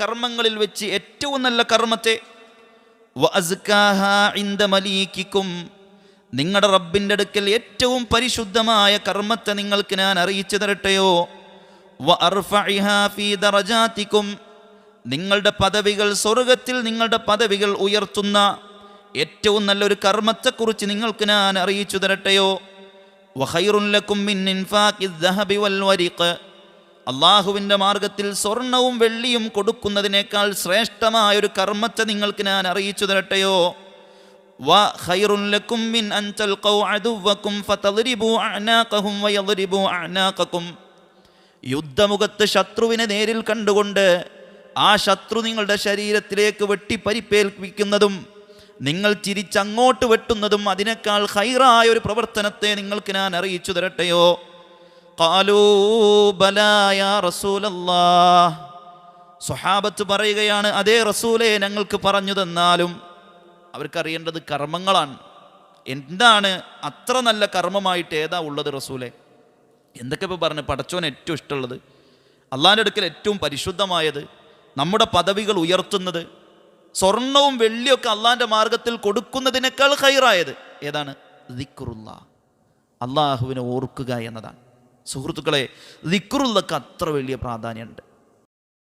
കർമ്മങ്ങളിൽ വെച്ച് ഏറ്റവും നല്ല കർമ്മത്തെ മലീക്കിക്കും നിങ്ങളുടെ റബ്ബിന്റെ അടുക്കൽ ഏറ്റവും പരിശുദ്ധമായ കർമ്മത്തെ നിങ്ങൾക്ക് ഞാൻ അറിയിച്ചു തരട്ടെയോ? ദറജാതിക്കും നിങ്ങളുടെ പദവികൾ സ്വർഗത്തിൽ നിങ്ങളുടെ പദവികൾ ഉയർത്തുന്ന ഏറ്റവും നല്ലൊരു കർമ്മത്തെക്കുറിച്ച് നിങ്ങൾക്ക് ഞാൻ അറിയിച്ചു തരട്ടെയോ? വഖൈറുല്ലക്കും അള്ളാഹുവിന്റെ മാർഗത്തിൽ സ്വർണവും വെള്ളിയും കൊടുക്കുന്നതിനേക്കാൾ ശ്രേഷ്ഠമായ ഒരു കർമ്മത്തെ നിങ്ങൾക്ക് ഞാൻ അറിയിച്ചു തരട്ടെയോ? യുദ്ധമുഖത്ത് ശത്രുവിനെ നേരിൽ കണ്ടുകൊണ്ട് ആ ശത്രു നിങ്ങളുടെ ശരീരത്തിലേക്ക് വെട്ടി പരിപ്പേൽപ്പിക്കുന്നതും നിങ്ങൾ ചിരിച്ചങ്ങോട്ട് വെട്ടുന്നതും അതിനേക്കാൾ ഹൈറായ ഒരു പ്രവർത്തനത്തെ നിങ്ങൾക്ക് ഞാൻ അറിയിച്ചു തരട്ടെയോ? കാലൂ ബലായ റസൂലല്ലാ സ്വഹാബത്ത് പറയുകയാണ് അതേ റസൂലെ ഞങ്ങൾക്ക് പറഞ്ഞു തന്നാലും അവർക്കറിയേണ്ടത് കർമ്മങ്ങളാണ്. എന്താണ് അത്ര നല്ല കർമ്മമായിട്ട് ഏതാ ഉള്ളത് റസൂലെ? എന്തൊക്കെ ഇപ്പോൾ പറഞ്ഞു പടച്ചോൻ ഏറ്റവും ഇഷ്ടമുള്ളത്? അള്ളാന്റെ അടുക്കൽ ഏറ്റവും പരിശുദ്ധമായത് നമ്മുടെ പദവികൾ ഉയർത്തുന്നത് സ്വർണവും വെള്ളിയൊക്കെ അള്ളാന്റെ മാർഗത്തിൽ കൊടുക്കുന്നതിനേക്കാൾ ഹൈറായത് ഏതാണ്? ദിക്റുള്ള അള്ളാഹുവിനെ ഓർക്കുക എന്നതാണ്. സുഹൃത്തുക്കളെ ദിക്റുള്ളക്ക് അത്ര വലിയ പ്രാധാന്യമുണ്ട്.